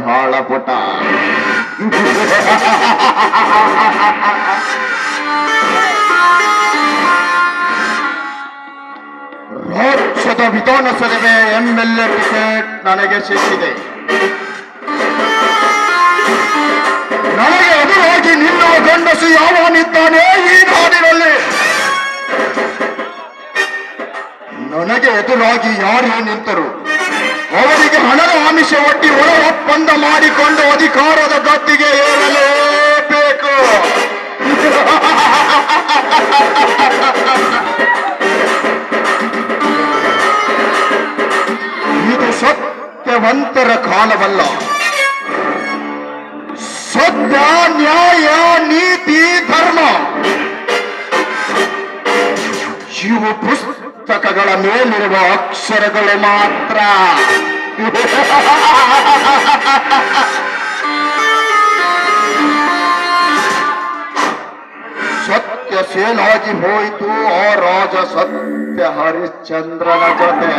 ಬಹಳ ಪುಟ ರೋಕ್ಷದ ವಿಧಾನಸಭೆ ಎಂಎಲ್ಎ ಟಿಕೆಟ್ ನನಗೆ ಸಿಕ್ಕಿದೆ. ನನಗೆ ಎದುರಾಗಿ ನಿಲ್ಲುವ ಗಂಡಸು ಯಾವನಿದ್ದಾನೆ ಈ ನಾಡಿನಲ್ಲಿ? ನನಗೆ ಎದುರಾಗಿ ಯಾರೇ ನಿಂತರು? ಹಣದ ಆಮಿಷ ಒಡ್ಡಿ ಒಳ ಒಪ್ಪಂದ ಮಾಡಿಕೊಂಡು ಅಧಿಕಾರದ ಗದ್ದಿಗೆ ಏರಲೇಬೇಕು. ಇದು ಸತ್ಯವಂತರ ಕಾಲವಲ್ಲ. ಸತ್ಯ, ನ್ಯಾಯ, ನೀತಿ, ಧರ್ಮ. ಇವು ಪುಸ್ತಕಗಳ ಮೇಲಿರುವ ಅಕ್ಷರಗಳು ಮಾತ್ರ. ಸತ್ಯ ಸೇನಾಗಿ ಹೋಯಿತು ಆ ರಾಜ ಸತ್ಯ ಹರಿಶ್ಚಂದ್ರನ ಜೊತೆ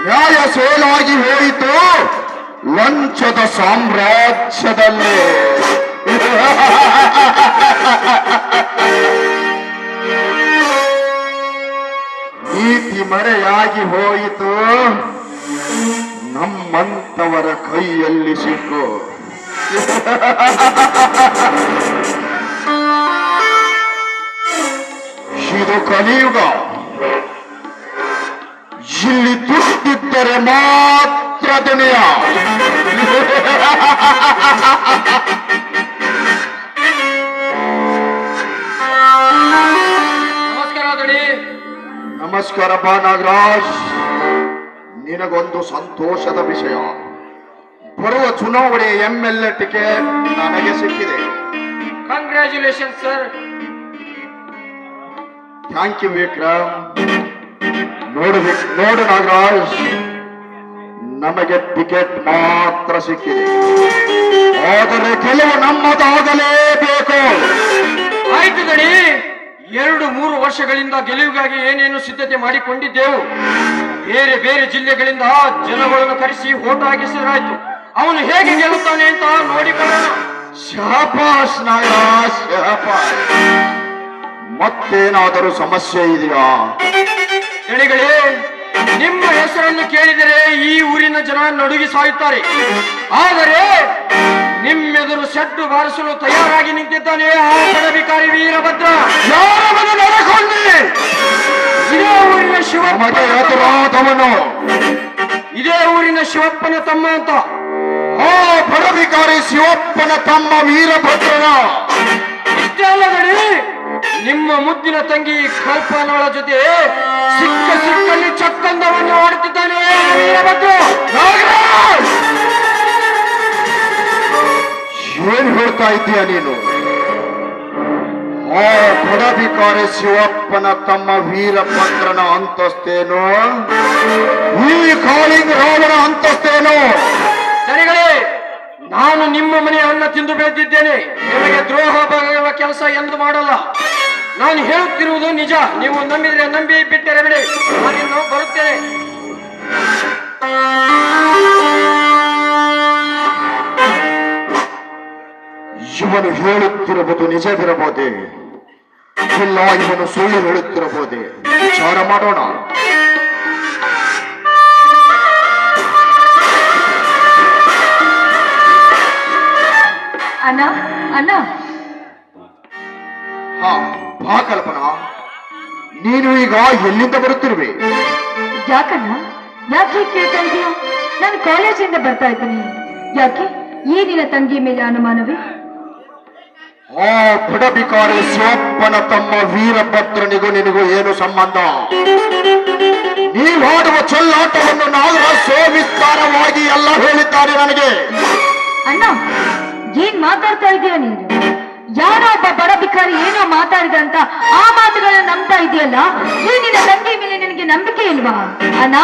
ನ್ಯಾಯ ಸೋಲಾಗಿ ಹೋಯಿತು ಲಂಚದ ಸಾಮ್ರಾಜ್ಯದಲ್ಲಿ ಮರೆಯಾಗಿ ಹೋಯಿತು. ನಮ್ಮಂತವರ ಕೈಯಲ್ಲಿ ಸಿಕ್ಕು. ಇದು ಕಲಿಯುಗ. ಇಲ್ಲಿ ದುಷ್ಟಿದ್ದರೆ ಮಾತ್ರ ದುನಿಯ ನಮಸ್ಕಾರ ಬಾ ನಾಗರಾಜ್ ನಿನಗೊಂದು ಸಂತೋಷದ ವಿಷಯ. ಬರುವ ಚುನಾವಣೆ ಎಂ ಎಲ್ ಎ ಟಿಕೆಟ್ ನನಗೆ ಸಿಕ್ಕಿದೆ. Congratulation sir thank you Vikram. ನೋಡು ನೋಡು ನಾಗರಾಜ್. ನಮಗೆ ಟಿಕೆಟ್ ಮಾತ್ರ ಸಿಕ್ಕಿದೆ. ಆದರೆ ಕೆಲವು ನಮ್ಮದಾಗಲೇಬೇಕು. ಆಯ್ತು ದಣಿ ಎರಡು ಮೂರು ವರ್ಷಗಳಿಂದ ಗೆಲುವಿಗಾಗಿ ಏನೇನು ಸಿದ್ಧತೆ ಮಾಡಿಕೊಂಡಿದ್ದೆವು? ಬೇರೆ ಬೇರೆ ಜಿಲ್ಲೆಗಳಿಂದ ಜನಗಳನ್ನು ಕರೆಸಿ ಓಟ್ ಹಾಕಿಸಲಾಯಿತು. ಅವನು ಹೇಗೆ ಗೆಲ್ಲುತ್ತಾನೆ ಅಂತ ನೋಡಿಕೊಳ್ಳೋಣ ಶಾಬಾಷ್ ಸ್ನಾಯ ಶಾಬಾಷ್. ಮತ್ತೇನಾದರೂ ಸಮಸ್ಯೆ ಇದೆಯಾ? ಹೇಳಿಗಳೇ ನಿಮ್ಮ ಹೆಸರನ್ನು ಕೇಳಿದರೆ ಈ ಊರಿನ ಜನ ನಡುಗಿ ಸಾಯುತ್ತಾರೆ. ಆದರೆ ನಿಮ್ಮೆದುರು ಸೆಡ್ಡು ಬಾರಿಸಲು ತಯಾರಾಗಿ ನಿಂತಿದ್ದಾನೆ ಆ ವೀರಭದ್ರ. ಇದೇ ಊರಿನ ಶಿವಪ್ಪ ನಮಗೆ ಎದುರಾದವನು ಇದೇ ಊರಿನ ಶಿವಪ್ಪನ ತಮ್ಮ ಅಂತ. ಆ ಪಡಭಿಕಾರಿ ಶಿವಪ್ಪನ ತಮ್ಮ ವೀರಭದ್ರನ. ಇಷ್ಟೇ ಅಲ್ಲದಡಿ ನಿಮ್ಮ ಮುದ್ದಿನ ತಂಗಿ ಕಲ್ಪನಳ ಜೊತೆ ಸಿಕ್ಕ ಸಿಕ್ಕಲ್ಲಿ ಚಕ್ಕಂದವನ್ನು ಆಡುತ್ತಿದ್ದಾನೆ ವೀರಭದ್ರ! ಏನ್ ಹೇಳ್ತಾ ಇದ್ದೀಯ ನೀನು? ಆ ಪದಾಧಿಕಾರಿ ಶಿವಪ್ಪನ ತಮ್ಮ ವೀರಭದ್ರನ ಅಂತಸ್ತೇನು? ಈ ಕಾಳಿಂಗ್ ರಾವಣ ಅಂತಸ್ತೇನು? ಜನಗಳೇ ನಾನು ನಿಮ್ಮ ಮನೆಯ ಅನ್ನ ತಿಂದು ಬೆಳೆದಿದ್ದೇನೆ. ನಿಮಗೆ ದ್ರೋಹ ಬಗೆಯುವ ಕೆಲಸ ಎಂದು ಮಾಡಲ್ಲ. ನಾನು ಹೇಳುತ್ತಿರುವುದು ನಿಜ. ನೀವು ನಂಬಿದ್ರೆ ನಂಬಿ, ಬಿಟ್ಟರೆ ಬಿಡಿ. ನಾನು ಬರುತ್ತೇನೆ. ಇವನು ಹೇಳುತ್ತಿರಬಹುದು ನಿಜವಿರಬಹುದೇ. ಇಲ್ಲ ಇವನು ಸುಳ್ಳು ಹೇಳುತ್ತಿರಬಹುದೇ. ವಿಚಾರ ಮಾಡೋಣ. ಅಣ್ಣ ಅಣ್ಣ. ಹಾ ಬಾ ಕಲ್ಪನಾ. ನೀನು ಈಗ ಎಲ್ಲಿಂದ ಬರುತ್ತಿರುವೆ? ಯಾಕಣ್ಣ? ಯಾಕೆ ಕೇಳ್ತಾ ಇದೀಯ? ನಾನು ಕಾಲೇಜಿಂದ ಬರ್ತಾ ಇದ್ದೀನಿ. ಯಾಕೆ? ಈ ನಿನ್ನ ತಂಗಿ ಮೇಲೆ ಅನುಮಾನವೇ? ಆ ಬಡಬಿಕಾರಿ ಶಿವಪ್ಪನ ತಮ್ಮ ವೀರಭದ್ರನಿಗೂ ನಿನಗೂ ಏನು ಸಂಬಂಧ? ನೀವಾಡುವ ಚೊಲ್ಲಾಟವನ್ನು ನಾಗರಾಜ್ ಸೋವಿಸ್ತಾರವಾಗಿ ಎಲ್ಲ ಹೇಳಿದ್ದಾರೆ ನನಗೆ. ಅಣ್ಣ, ಏನ್ ಮಾತಾಡ್ತಾ ಇದೀಯ ನೀನು? ಯಾರೋ ಒಬ್ಬ ಬಡ ಬಿಕಾರಿ ಏನೋ ಮಾತಾಡಿದ ಅಂತ ಆ ಮಾತುಗಳನ್ನ ನಂಬ್ತಾ ಇದೆಯಲ್ಲ? ಈ ನಿನ್ನ ತಂಗಿ ಮೇಲೆ ನಿನಗೆ ನಂಬಿಕೆ ಇಲ್ವಾ? ಅಣ್ಣ,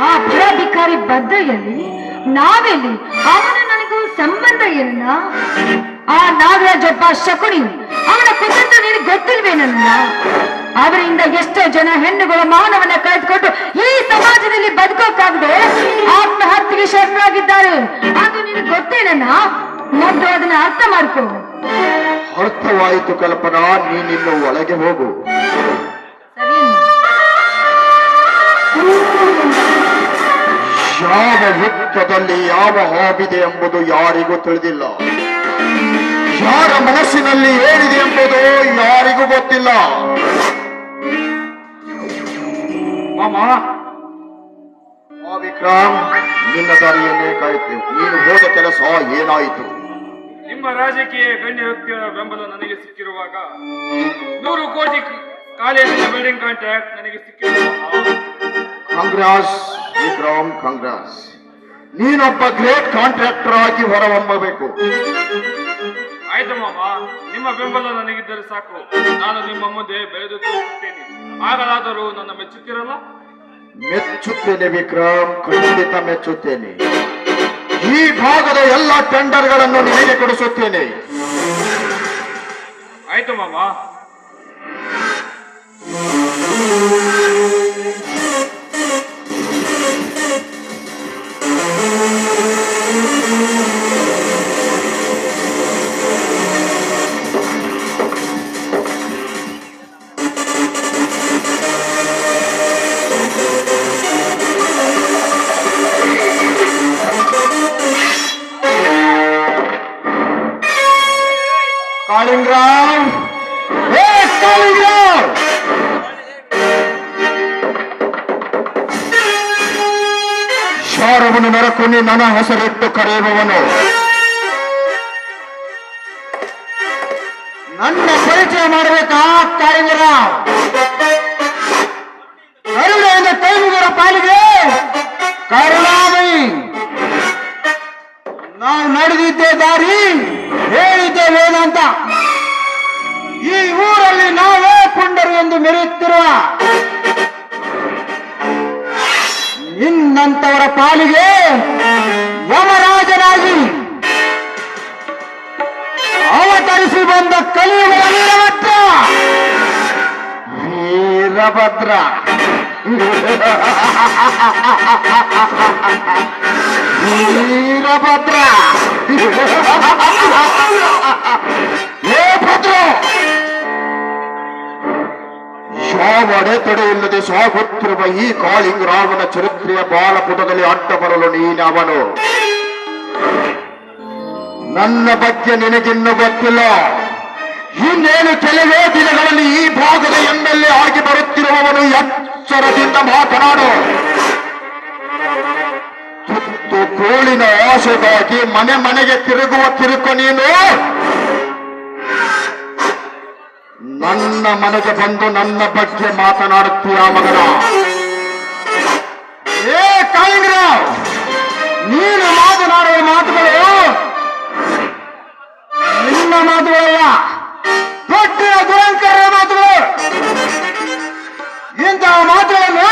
ಆ ಬಡ ಬಿಕಾರಿ ನಾವೆಲ್ಲಿ, ಅವನು ನನಗೂ ಸಂಬಂಧ ಇಲ್ಲ ಆ ನಾಗರಾಜಪ್ಪ ಶಕುನಿ, ಅವನ ಕುಟುಂಬ ನಿನಗೆ ಗೊತ್ತಿಲ್ವೇನಲ್ಲ ಅವರಿಂದ ಎಷ್ಟೋ ಜನ ಹೆಣ್ಣುಗಳು ಮಾನವನ್ನ ಕಳೆದುಕೊಂಡು ಈ ಸಮಾಜದಲ್ಲಿ ಬದುಕೋಕಾಗದೆ ಆತ್ಮಹತ್ಯೆಗೆ ಶರಣರಾಗಿದ್ದಾರೆ ಅದು ನಿನಗೆ ಗೊತ್ತೇನನ್ನ? ಮೊದಲು ಅದನ್ನ ಅರ್ಥ ಮಾಡ್ಕೋ. ಅರ್ಥವಾಯಿತು ಕಲ್ಪನಾ, ನೀನಿನ್ನು ಒಳಗೆ ಹೋಗು. ಯಾವ ವೃತ್ತದಲ್ಲಿ ಯಾವ ಹಾಬಿದೆ ಎಂಬುದು ಯಾರಿಗೂ ತಿಳಿದಿಲ್ಲ. ಯಾರ ಮನಸ್ಸಿನಲ್ಲಿ ಏನಿದೆ ಎಂಬುದು ಯಾರಿಗೂ ಗೊತ್ತಿಲ್ಲ. ಮಾಮ ಆ ವಿಕ್ರಮ್ ನಿನ್ನ ದಾರಿಯನ್ನೇ ಕಾಯುತ್ತೇವೆ ನೀನು ಹೋದ ಕೆಲಸ ಏನಾಯಿತು? ನಿಮ್ಮ ರಾಜಕೀಯ ಗಣ್ಯ ವ್ಯಕ್ತಿಗಳ ಬೆಂಬಲ ನನಗೆ ಸಿಕ್ಕಿರುವಾಗ ನೂರು ಕೋಟಿ ಕಾಲೇಜಿನ ಬಿಲ್ಡಿಂಗ್ ಕಾಂಟ್ರಾಕ್ಟ್ ನನಗೆ ಸಿಕ್ಕಿರುವ ಕಾಂಗ್ರೆಸ್ ವಿಕ್ರಮ್ ಕಾಂಗ್ರೆಸ್. ನೀನೊಬ್ಬ ಗ್ರೇಟ್ ಕಾಂಟ್ರಾಕ್ಟರ್ ಆಗಿ ಹೊರಹೊಮ್ಮಬೇಕು. ಆಯ್ತು ಮಾಮ ನಿಮ್ಮ ಬೆಂಬಲ ನನಗಿದ್ದರೆ ಸಾಕು. ನಾನು ನಿಮ್ಮ ಮುಂದೆ ಬೆಳೆದು ತೋರಿಸುತ್ತೇನೆ. ಆಗಲಾದರೂ ನನ್ನ ಮೆಚ್ಚುತ್ತಿರಲ್ಲ? ಮೆಚ್ಚುತ್ತೇನೆ ವಿಕ್ರಮ್ ಖಂಡಿತ ಮೆಚ್ಚುತ್ತೇನೆ. ಈ ಭಾಗದ ಎಲ್ಲ ಟೆಂಡರ್ಗಳನ್ನು ನಿಮಗೆ ಕೊಡಿಸುತ್ತೇನೆ. ಆಯ್ತು ಮಾಮ ನರಕುನಿ ನನ್ನ ಹೆಸರಿಟ್ಟು ಕರೆಯುವವನು. ನನ್ನ ಪರಿಚಯ ಮಾಡಬೇಕಾ ಕಾಳಿಂಗರಾಮ್ ಕರುಣೆಯಿಂದ ಕೈ ಮುಗಿರ ಪಾಲಿಗೆ ಕರುಣಾಮಯಿ. ನಾವು ನಡೆದಿದ್ದೇ ದಾರಿ ಹೇಳಿದ್ದೆ ವೇದಾಂತ ಈ ಊರಲ್ಲಿ ನಾವೇ ಪುಂಡರು ಎಂದು ಮೆರೆಯುತ್ತಿರುವ ನಿನ್ನಂತವರ ಪಾಲಿಗೆ ಯಮರಾಜನಾಗಿ ಅವತರಿಸಿ ಬಂದ ಕಲಿಯುವ ವೀರಭದ್ರ. ವೀರಭದ್ರ. ವೀರಭದ್ರ. ಏ ಭದ್ರ. ಇಲ್ಲದೆ ಸಾಗುತ್ತಿರುವ ಈ ಕಾಳಿಂಗ್ ರಾಮನ ಚರಿತ್ರೆಯ ಬಾಲಪುಟದಲ್ಲಿ ಅಡ್ಡ ಬರಲು ನೀನವನು ನನ್ನ ಬಗ್ಗೆ ನಿನಗಿನ್ನೂ ಗೊತ್ತಿಲ್ಲ. ಇನ್ನೇನು ಕೆಲವೇ ದಿನಗಳಲ್ಲಿ ಈ ಭಾಗದ ಎಂ ಎಲ್ ಎ ಆಗಿ ಬರುತ್ತಿರುವವನು ಎಚ್ಚರದಿಂದ ಮಾತನಾಡು. ತುತ್ತು ಕೋಳಿನ ಆಸೆಗಾಗಿ ಮನೆ ಮನೆಗೆ ತಿರುಗುವ ತಿರುಕು ನೀನು. ನನ್ನ ಮನೆಗೆ ಬಂದು ನನ್ನ ಬಗ್ಗೆ ಮಾತನಾಡುತ್ತೀಯ ಮಗನ? ಏ ಕಾಳಿಂಗರಾವ್ ನೀನು ಮಾತನಾಡುವ ಮಾತುಗಳು ನಿನ್ನ ಮಾತುಗಳಲ್ಲ ದೊಡ್ಡ ದುರಂಕರ ಮಾತುಗಳು. ಇಂತಹ ಮಾತುಗಳನ್ನು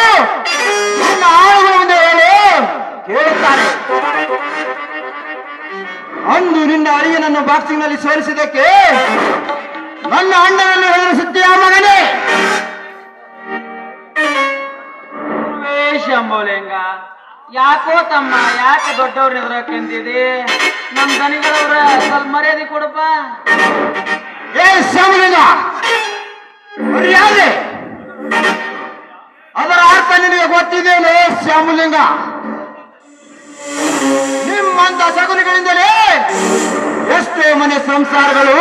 ನಿನ್ನ ಆಳುಗಳ ಮುಂದೆ ಹೇಳು, ಕೇಳುತ್ತಾರೆ. ಅಂದು ನಿನ್ನ ಅಳಿಯನನ್ನು ಬಾಕ್ಸಿಂಗ್ನಲ್ಲಿ ಸೋಲಿಸಿದ್ದಕ್ಕೆ ನನ್ನ ಅಣ್ಣನನ್ನು ಹೆದರಿಸುತ್ತೀಯ ಮಗನೇ? ಶಂಭೋಲಿಂಗ ಯಾಕೋ ತಮ್ಮ ಯಾಕೆ ದೊಡ್ಡವ್ರ ಎದುರಕ್ಕಿಂತಿದೆ ನಮ್ ದನಿಗಳವ್ರ ಸ್ವಲ್ಪ ಮರ್ಯಾದೆ ಕೊಡಪ್ಪ. ಏ ಶ್ಯಾಮಲಿಂಗ ಮರ್ಯಾದೆ. ಅದರ ಅರ್ಥ ನಿನಗೆ ಗೊತ್ತಿದ್ದೇನೆ ಶ್ಯಾಮಲಿಂಗ ನಿಮ್ಮಂತ ಸಗುನಿಗಳಿಂದಲೇ ಎಷ್ಟೋ ಮನೆ ಸಂಸಾರಗಳು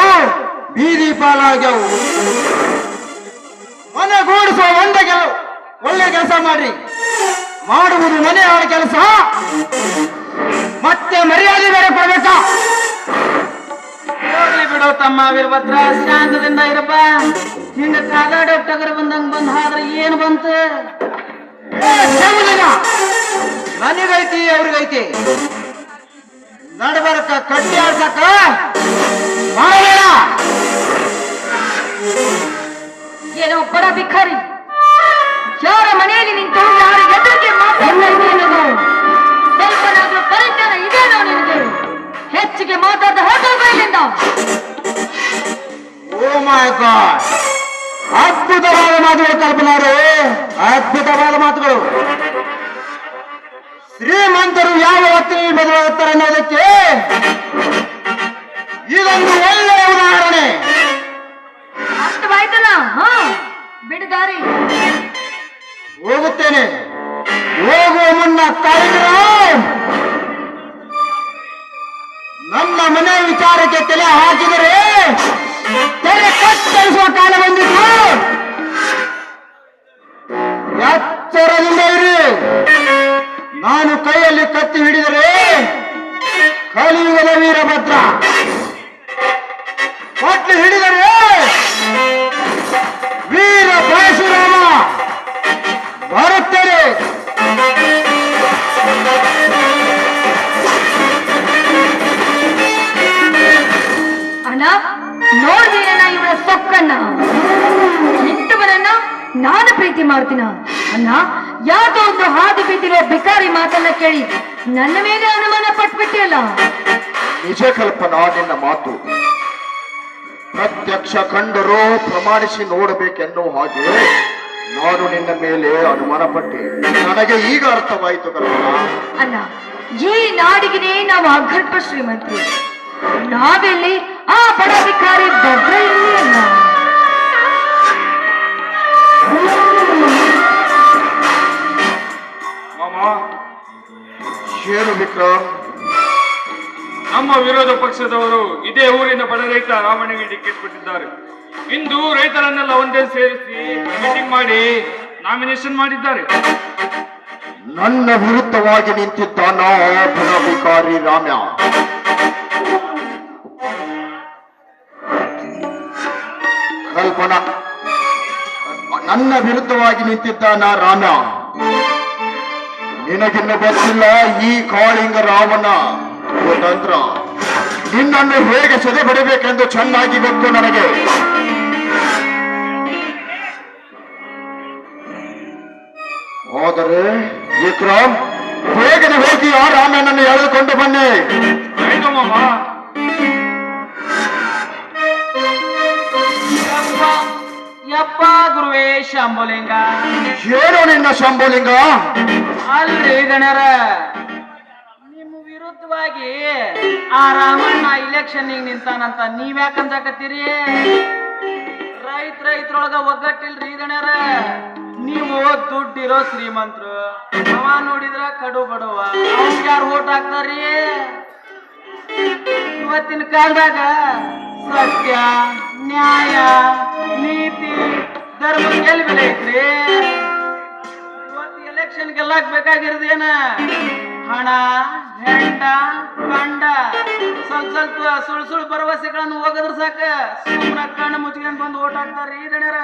ಬೀದಿ ಪಾಲಾಗ್ಯವು. ಮನೆಗೂಡಿಸುವ ಒಂದೇ ಕೆಲವು ಒಳ್ಳೆ ಕೆಲಸ ಮಾಡ್ರಿ. ಮಾಡುವುದು ಮನೆ ಆಡ ಕೆಲಸ. ಮತ್ತೆ ಮರ್ಯಾದೆ ಬೇರೆ ಕೊಡ್ಬೇಕಾ? ಬಿಡು ತಮ್ಮ ವೀರಭದ್ರ, ಶಾಂತದಿಂದ ಇರಪ್ಪ. ಹಿಂದೆ ಕಾದಾಡೋ ಟಗರ್ ಬಂದಂಗ ಬಂದ್ ಆದ್ರೆ ಏನು ಬಂತು? ನನಗೈತಿ ಅವ್ರಿಗೈತಿ. ನಡಬರ್ಕ ಕಟ್ಟಿ ಆಡ್ಸಕ್ಕ ಮಾಡಬೇಡ. ಏನೋ ಬಡ ಭಿಕಾರಿ ಯಾರ ಮನೆಯಲ್ಲಿ ನಿಂತು ಯಾರ ಎದುರಿಗೆ ಅನ್ನೋದು ಸ್ವಲ್ಪನಾದ್ರೂ ಪರಿಜ್ಞಾನ ಇದೆಯೋ ನಿನಗೆ? ಹೆಚ್ಚಿಗೆ ಮಾತಾಡದ ಹೊರಟೋಗ ಇಲ್ಲಿಂದ ಮೈ ಗಾಡ್. ಅದ್ಭುತವಾದ ಮಾತುಗಳು ಕಲ್ಪನಾರು ಅದ್ಭುತವಾದ ಮಾತುಗಳು. ಶ್ರೀಮಂತರು ಯಾವ ಹೊತ್ತಿನಲ್ಲಿ ಬದಲಾಗುತ್ತಾರೆ ಅನ್ನೋದಕ್ಕೆ ಇದೊಂದು ಒಳ್ಳೆಯ ಉದಾಹರಣೆ. ಅಷ್ಟವಾಯ್ತಲ್ಲ ಹಾ ಬಿಡುದಾರಿ ಹೋಗುತ್ತೇನೆ. ಹೋಗುವ ಮುನ್ನ ಕಾರ್ಯಕ್ರಮ. ನನ್ನ ಮನೆ ವಿಚಾರಕ್ಕೆ ತಲೆ ಹಾಕಿದರೆ ನಾನು ಪ್ರೀತಿ ಮಾಡ್ತೀನ? ಅಣ್ಣ ಯಾವುದೋ ಒಂದು ಹಾದು ಬಿದ್ದಿರೋ ಬಿಕಾರಿ ಮಾತನ್ನ ಕೇಳಿ ನನ್ನ ಮೇಲೆ ಅನುಮಾನ ಪಟ್ಬಿಟ್ಟಿಯಲ್ಲ? ನಿಜ ಕಲ್ಪನಾ ನಿನ್ನ ಮಾತು. ಪ್ರತ್ಯಕ್ಷ ಕಂಡರೂ ಪ್ರಮಾಣಿಸಿ ನೋಡಬೇಕೆನ್ನುವ ಹಾಗೆ ನಾನು ನಿನ್ನ ಮೇಲೆ ಅನುಮಾನ ಪಟ್ಟೆ. ನನಗೆ ಈಗ ಅರ್ಥವಾಯಿತು ಕಲ್ಪನಾ. ಅಲ್ಲ ಈ ನಾಡಿಗೆ ನಾವು ಅಗರ್ಭ ಶ್ರೀಮಂತರು. ನಾವೆಲ್ಲಿ ಆ ಬಡ ಬಿಕಾರಿ ಇಲ್ಲಿ ಅಲ್ಲ ಮಾಮ ನಮ್ಮ ವಿರೋಧ ಪಕ್ಷದವರು ಇದೇ ಊರಿನ ಬಡ ರೈತ ರಾಮಣ್ಣಗೆ ಟಿಕೆಟ್ ಕೊಟ್ಟಿದ್ದಾರೆ. ಇಂದು ರೈತರನ್ನೆಲ್ಲ ಒಂದೇ ಸೇರಿಸಿ ಮೀಟಿಂಗ್ ಮಾಡಿ ನಾಮಿನೇಷನ್ ಮಾಡಿದ್ದಾರೆ. ನನ್ನ ವಿರುದ್ಧವಾಗಿ ನಿಂತಿದ್ದಾನ ಭಿಕಾರಿ ರಾಮ್ಯ. ಕಲ್ಪನಾ. ನನ್ನ ವಿರುದ್ಧವಾಗಿ ನಿಂತಿದ್ದಾನ ರಾಮ. ನಿನಗಿನ್ನು ಗೊತ್ತಿಲ್ಲ ಈ ಕಾಳಿಂಗ ರಾಮನ ತಂತ್ರ ನಿನ್ನನ್ನು ಹೇಗೆ ಸೆದೆ ಬಡಬೇಕೆಂದು ಚೆನ್ನಾಗಿ ಗೊತ್ತು ನನಗೆ. ಆದರೆ ವಿಕ್ರಮ್ ಬೇಗನೆ ಹೋಗಿ ಆ ರಾಮನನ್ನು ಎಳೆದುಕೊಂಡು ಬನ್ನಿ? ಯಪ್ಪ ಗುರುವೇ ಶಂಭುಲಿಂಗ ಏನು ನಿನ್ನ ಶಂಭುಲಿಂಗ ಅಲ್ರಿ ಗಣರ ನಿಮ್ಮ ವಿರುದ್ಧವಾಗಿ ಆ ರಾಮಣ್ಣ ಇಲೆಕ್ಷನ್ ನಿಂತಾನಂತ ನೀವ್ ಯಾಕಂದಾಕತ್ತೀರಿ ರೈತ ರೈತರೊಳಗ ಒಗ್ಗಟ್ಟಿಲ್ರಿ ಗಣರ ನೀವು ದುಡ್ಡಿರೋ ಶ್ರೀಮಂತರು. ಅವ ನೋಡಿದ್ರ ಕಡು ಬಡವ. ಯಾರು ಓಟ್ ಹಾಕ್ತಾರ್ರಿ? ಇವತ್ತಿನ ಕಾಲದಾಗ ಸತ್ಯ ನ್ಯಾಯ ನೀತಿ ಧರ್ಮ ಎಲ್ಲಿ ಬೆಲೆ ಐತ್ರಿ? ಇವತ್ತು ಎಲೆಕ್ಷನ್ ಗೆಲ್ಲಾಕ್ ಬೇಕಾಗಿರೋದು ಏನ? ಹಣ ಹೆಂಡ ಕಂಡ. ಸ್ವಲ್ಪ ಸ್ವಲ್ಪ ಸುಳ್ ಸುಳ್ ಭರವಸೆಗಳನ್ನು ಹೋಗದ್ರ ಸಾಕ. ಸುಮ್ಮನೆ ಕಣ್ಣು ಮುಚ್ಕೊಂಡ್ ಬಂದು ಓಟ್ ಈ ದಣ್ಯರ.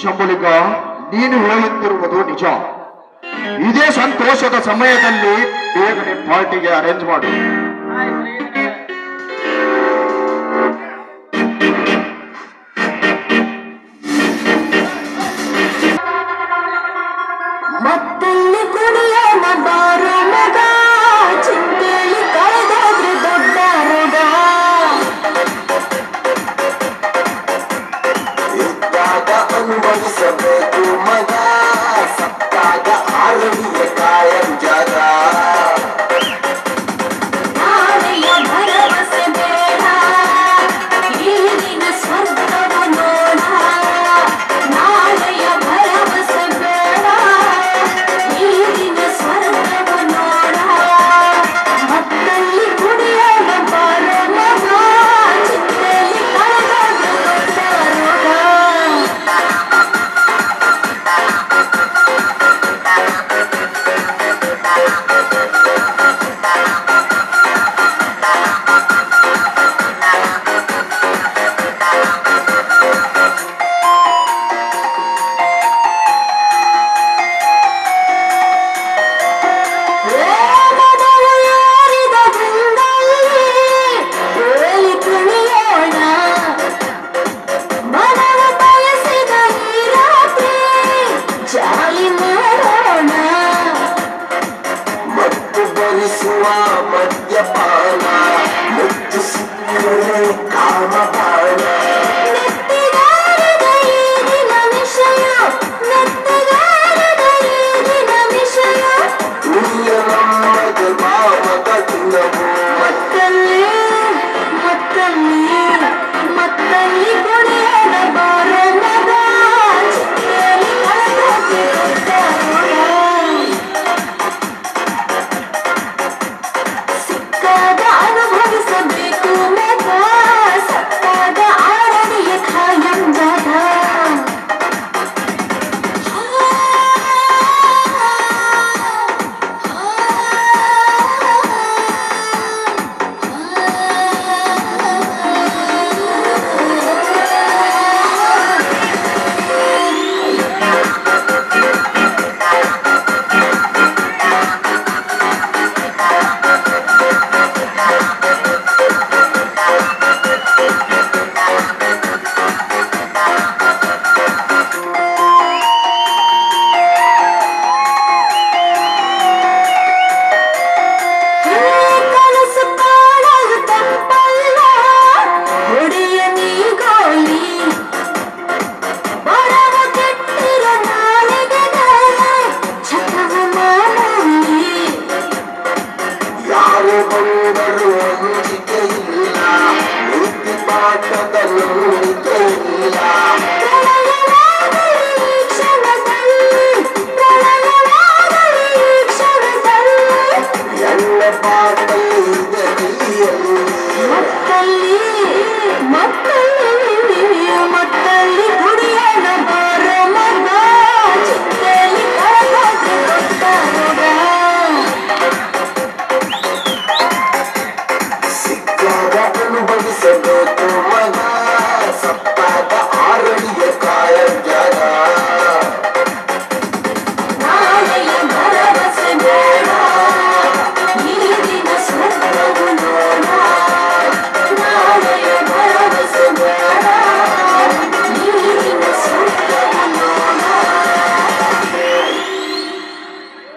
ಶಂಬಳಿಕ ನೀನು ಹೇಳುತ್ತಿರುವುದು ನಿಜ. ಇದೇ ಸಂತೋಷದ ಸಮಯದಲ್ಲಿ ಬೇಗನೆ ಪಾರ್ಟಿಗೆ ಅರೇಂಜ್ ಮಾಡು. ಆಯ್ತ್ರಿ.